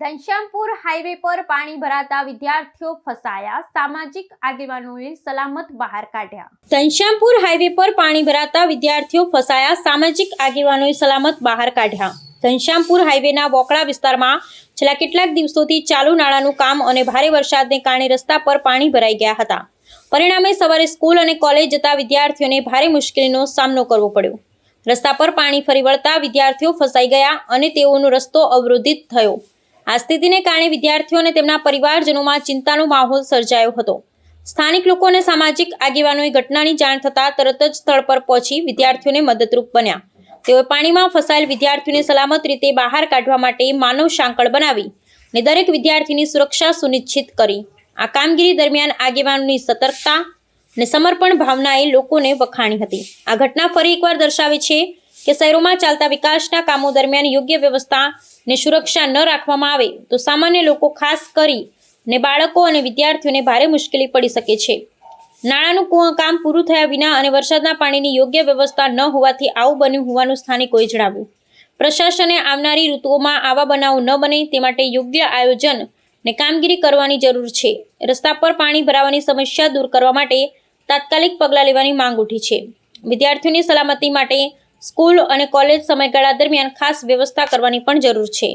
Ghanshyampur highway પર પાણી ભરાતા વિદ્યાર્થીઓ ફસાયા. સામાજિક આગેવાનોએ સલામત બહાર કાઢ્યા. ઘનશ્યામપુર હાઈવે પર પાણી ભરાતા વિદ્યાર્થીઓ ફસાયા. સામાજિક આગેવાનોએ સલામત બહાર કાઢ્યા. ઘનશ્યામપુર હાઈવેના વોકળા વિસ્તારમાં છેલ્લા કેટલાક દિવસોથી ચાલુ નાળાનું કામ અને ભારે વરસાદને કારણે રસ્તા પર પાણી ભરાઈ ગયા હતા. પરિણામે સવારે સ્કૂલ અને કોલેજ જતા વિદ્યાર્થીઓને ભારે મુશ્કેલીનો સામનો કરવો પડ્યો. રસ્તા પર પાણી ફરી વળતા વિદ્યાર્થીઓ ફસાઈ ગયા અને તેઓનો રસ્તો અવરોધિત થયો. આ સ્થિતિને કારણે વિદ્યાર્થીઓ અને તેમના પરિવારજનોમાં ચિંતાનો માહોલ સર્જાયો હતો. સ્થાનિક લોકો અને સામાજિક આગેવાનોએ ઘટનાની જાણ થતાં તરત જ સ્થળ પર પહોંચી વિદ્યાર્થીઓને મદદરૂપ બન્યા. તેઓએ પાણીમાં ફસાયેલ વિદ્યાર્થીઓને સલામત રીતે બહાર કાઢવા માટે માનવ સાંકળ બનાવી અને દરેક વિદ્યાર્થીની સુરક્ષા સુનિશ્ચિત કરી. આ કામગીરી દરમિયાન આગેવાનોની સતર્કતા અને સમર્પણ ભાવનાએ લોકોને વખાણી હતી. આ ઘટના ફરી એકવાર દર્શાવે છે કે શહેરોમાં ચાલતા વિકાસના કામો દરમિયાન યોગ્ય વ્યવસ્થા ને સુરક્ષા ન રાખવામાં આવે, તો સામાન્ય લોકો ખાસ કરી ને બાળકો અને વિદ્યાર્થીઓને ભારે મુશ્કેલી પડી શકે છે. નાણાંનું કુ- કામ પૂરું થયા વિના અને વરસાદના પાણીની યોગ્ય વ્યવસ્થા ન હોવાથી આવું બન્યું હોવાનું સ્થાનિકોએ જણાવ્યું. પ્રશાસને આવનારી ઋતુઓમાં આવા બનાવો ન બને તે માટે યોગ્ય આયોજન ને કામગીરી કરવાની જરૂર છે. રસ્તા પર પાણી ભરાવાની સમસ્યા દૂર કરવા માટે તાત્કાલિક પગલાં લેવાની માંગ ઉઠી છે. વિદ્યાર્થીઓની સલામતી માટે સ્કૂલ અને કોલેજ સમયગાળા દરમિયાન ખાસ વ્યવસ્થા કરવાની પણ જરૂર છે.